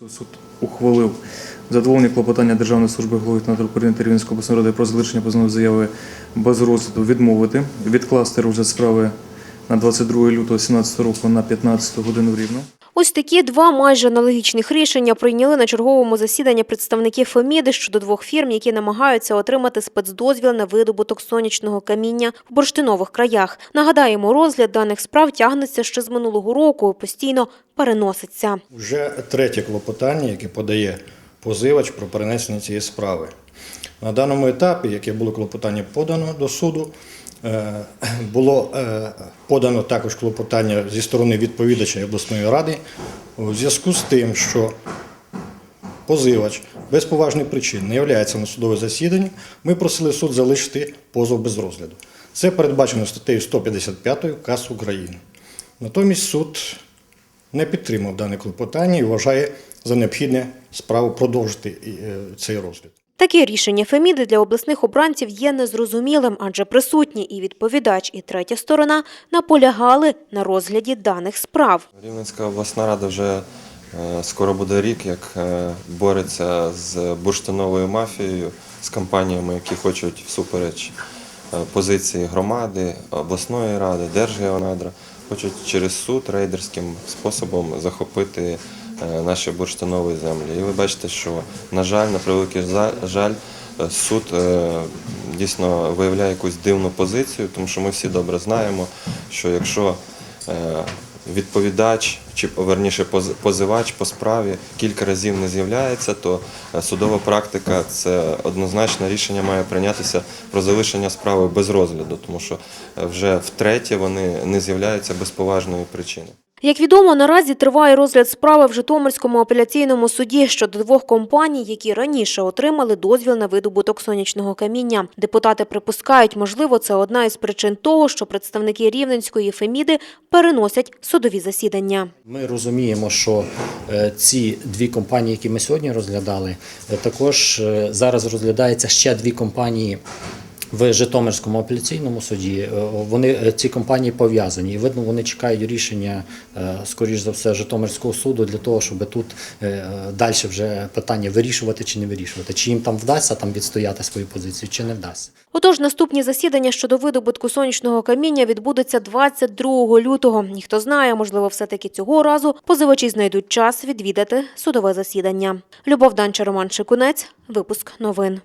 Суд ухвалив задоволення клопотання Державної служби голови на України та Рівненської обласної ради про залишення позовної заяви без розгляду відмовити, відкласти розгляд справи на 22 лютого 2017 року на 15 годину рівно. Ось такі два майже аналогічних рішення прийняли на черговому засіданні представники Феміди щодо двох фірм, які намагаються отримати спецдозвіл на видобуток сонячного каміння в бурштинових краях. Нагадаємо, розгляд даних справ тягнеться ще з минулого року і постійно переноситься. Вже третє клопотання, яке подає позивач про перенесення цієї справи. На даному етапі, яке було клопотання подано до суду, було е, подано також клопотання зі сторони відповідача обласної ради у зв'язку з тим, що позивач без поважних причин не являється на судове засідання, ми просили суд залишити позов без розгляду. Це передбачено статтею 155 КАС України. Натомість суд не підтримав дане клопотання і вважає за необхідне справу продовжити е, цей розгляд. Таке рішення Феміди для обласних обранців є незрозумілим, адже присутні і відповідач, і третя сторона наполягали на розгляді даних справ. Рівненська обласна рада вже е, скоро буде рік, як е, бореться з бурштиновою мафією, з компаніями, які хочуть всупереч е, позиції громади, обласної ради, Держгеонадра, хочуть через суд рейдерським способом захопити наші бурштинові землі. І ви бачите, що, на жаль, на превеликий жаль, е, суд е, дійсно виявляє якусь дивну позицію, тому що ми всі добре знаємо, що якщо е, відповідач чи верніше поз- позивач по справі кілька разів не з'являється, то е, судова практика це однозначне рішення має прийнятися про залишення справи без розгляду, тому що е, вже втретє вони не з'являються без поважної причини. Як відомо, наразі триває розгляд справи в Житомирському апеляційному суді щодо двох компаній, які раніше отримали дозвіл на видобуток сонячного каміння. Депутати припускають, можливо, це одна із причин того, що представники Рівненської Феміди переносять судові засідання. Ми розуміємо, що е, ці дві компанії, які ми сьогодні розглядали, е, також е, зараз розглядаються ще дві компанії. В Житомирському апеляційному суді Е, вони е, ці компанії пов'язані, і видно, вони чекають рішення, е, скоріш за все, Житомирського суду для того, щоб тут далі вже питання вирішувати чи не вирішувати, чи їм там вдасться там відстояти свою позицію, чи не вдасться. Отож, наступні засідання щодо видобутку сонячного каміння відбудуться 22 лютого. Ніхто знає, можливо, все-таки цього разу позивачі знайдуть час відвідати судове засідання. Любов Данча, Роман Шикунець, випуск новин.